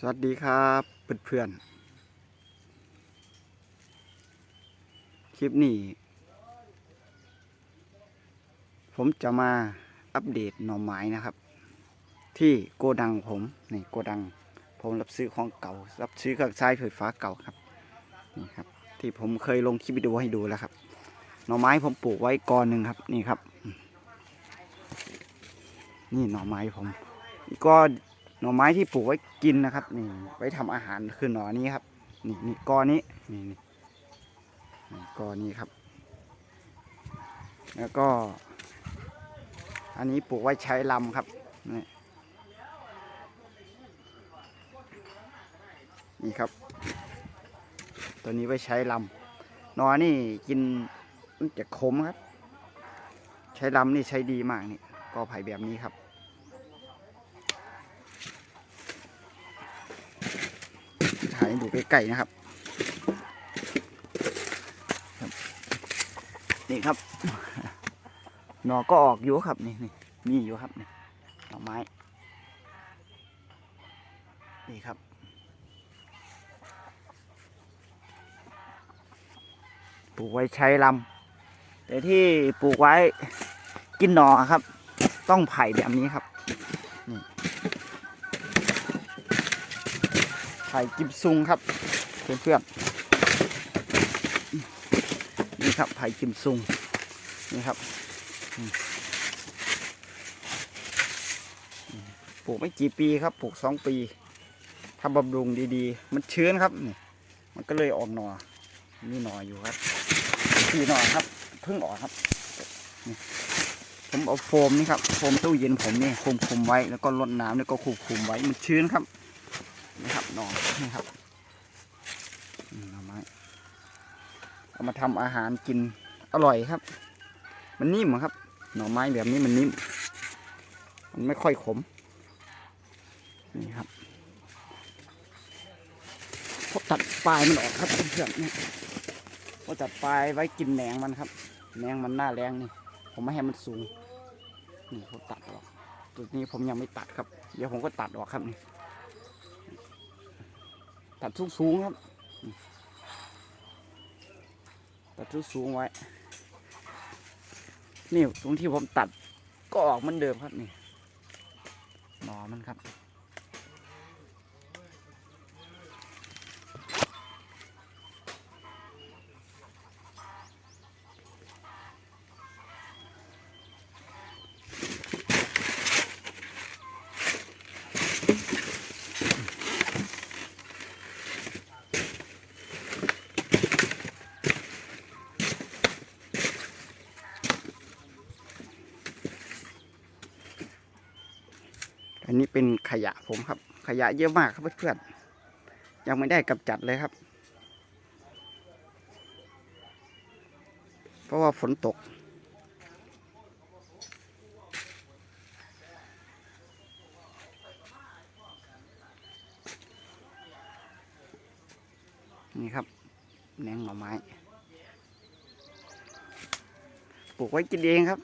สวัสดีครับเพื่อนๆคลิปนี้ ผมจะมาอัปเดตหน่อไม้นะครับ ที่โกดังผมนี่โกดัง ผมรับซื้อของเก่า รับซื้อเครื่องใช้ไฟฟ้าเก่าครับนี่ครับ ที่ผมเคยลงคลิปวิดีโอให้ดูแล้วครับ หน่อไม้ผมปลูกไว้กอนหนึ่งครับนี่ครับ นี่หน่อไม้ผมก็ หน่อไม้ที่ปลูกไว้กินนะครับนี่ไว้ทำอาหารคือหน่อนี้ครับนี่นี่กอนี้นี่นี่กอนี้ครับ แล้วก็ อันนี้ปลูกไว้ใช้ลำครับนี่นี่ครับ ตัวนี้ไว้ใช้ลำหนอนี่กินมันจะขมครับ ใช้ลำนี่ใช้ดีมากนี่กอไผ่แบบนี้ครับ ถ่ายให้ดูใกล้ๆนะครับ นี่ครับ หนอก็ออกอยู่ครับนี่นี่มีอยู่ครับนี่หน่อไม้ นี่ครับปลูกไว้ใช้ลำแต่ที่ปลูกไว้กินหนอครับ ต้องไผ่แบบนี้ครับนี่ ไผ่กิมซุงครับ เพื่อนๆนี่ครับไผ่กิมซุงนี่ครับปลูกไม่กี่ปีครับปลูกสองปีถ้าบำรุงดีๆ มันชื้นครับนี่มันก็เลยออกหนอมีหนออยู่ครับสี่หนอครับเพิ่งออกครับผมเอาโฟมนี่ครับโฟมตู้เย็นผมนี่คุมคุมไว้แล้วก็รดน้ำแล้วก็คุมคุมไว้มันชื้นครับ นี่ครับหนอนี่ครับหน่อไม้เอามาทำอาหารกินอร่อยครับ มันนิ่มครับ หน่อไม้แบบนี้มันนิ่ม มันไม่ค่อยขมนี่ครับพอตัดปลายมันออกครับเพื่อนๆนี่พอตัดปลายไว้กินแหนงมันครับแหนงมันหน้าแรงนี่ ผมไม่ให้มันสูงนี่ผมตัดออกจุดนี้ผมยังไม่ตัดครับ เดี๋ยวผมก็ตัดออกครับนี่ ตัดสูงครับ ตัดสูงไว้ นี่ตรงที่ผมตัดก็ออกเหมือนเดิมครับนี่หนอมันครับ อันนี้เป็นขยะผมครับ ขยะเยอะมากครับเพื่อนๆยังไม่ได้กำจัดเลยครับ เพราะว่าฝนตก นี่ครับแหนงหน่อไม้ ปลูกไว้กินเองครับ